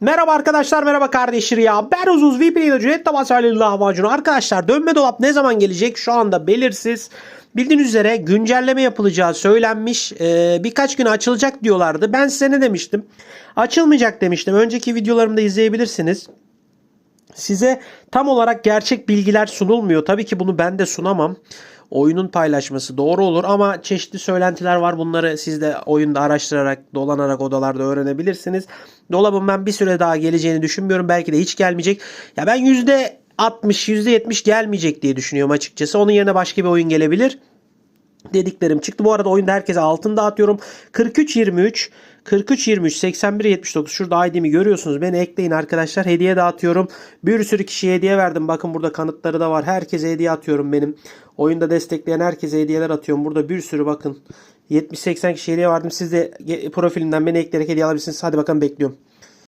Merhaba arkadaşlar, merhaba kardeşler ya. Ben Uzuz VP ile Cüneyt lahmacunu. Arkadaşlar dönme dolap ne zaman gelecek şu anda belirsiz. Bildiğiniz üzere güncelleme yapılacağı söylenmiş. Ee, birkaç gün açılacak diyorlardı. Ben size ne demiştim? Açılmayacak demiştim. Önceki videolarımda izleyebilirsiniz. Size tam olarak gerçek bilgiler sunulmuyor. Tabii ki bunu ben de sunamam. Oyunun paylaşması doğru olur ama çeşitli söylentiler var. Bunları siz de oyunda araştırarak, dolanarak odalarda öğrenebilirsiniz. Dolabın ben bir süre daha geleceğini düşünmüyorum. Belki de hiç gelmeyecek. Ya ben %60, %70 gelmeyecek diye düşünüyorum açıkçası. Onun yerine başka bir oyun gelebilir dediklerim çıktı. Bu arada oyunda herkese altın dağıtıyorum. 43 23 43 23 81 79 şurada ID'mi görüyorsunuz. Beni ekleyin arkadaşlar. Hediye dağıtıyorum. Bir sürü kişiye hediye verdim. Bakın burada kanıtları da var. Herkese hediye atıyorum benim. Oyunda destekleyen herkese hediyeler atıyorum. Burada bir sürü bakın 70-80 kişiye hediye verdim. Siz de profilinden beni ekleyerek hediye alabilirsiniz. Hadi bakalım bekliyorum.